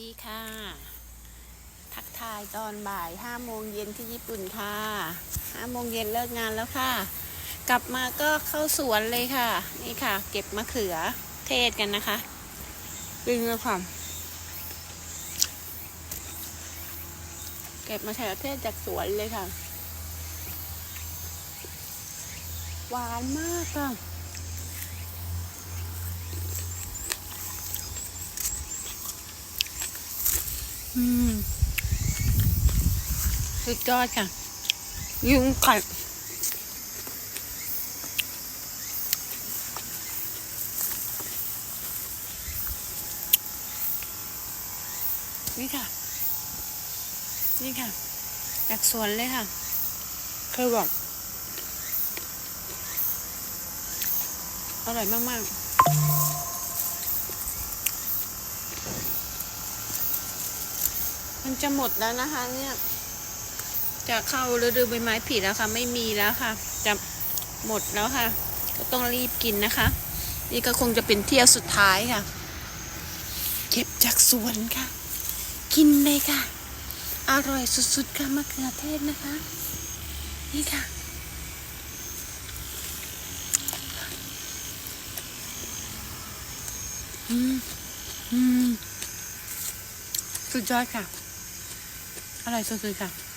ดีค่ะ ทักทายตอนบ่ายห้าโมงเย็นที่ญี่ปุ่นค่ะห้าโมงเย็นเลิกงานแล้วค่ะ กลับมาก็เข้าสวนเลยค่ะ นี่ค่ะ เก็บมะเขือเทศกันนะคะดึงเลยค่ะเก็บมะเขือเทศจากสวนเลยค่ะ หวานมากค่ะ อืม สุดยอดค่ะ ยุงกัดนี่ค่ะ นี่ค่ะจากสวนเลยค่ะคือแบบอร่อยมาก ๆ มันจะหมดแล้วนะคะ เนี่ย จะเข้าฤดูใบไม้ผลิแล้วค่ะ ไม่มีแล้วค่ะ จะหมดแล้วค่ะ ก็ต้องรีบกินนะคะ นี่ก็คงจะเป็นเที่ยวสุดท้ายค่ะ เก็บจากสวนค่ะ กินเลยค่ะ อร่อยสุดๆค่ะมะเขือเทศนะคะ นี่ค่ะอืมอืมสุ ดยอดค่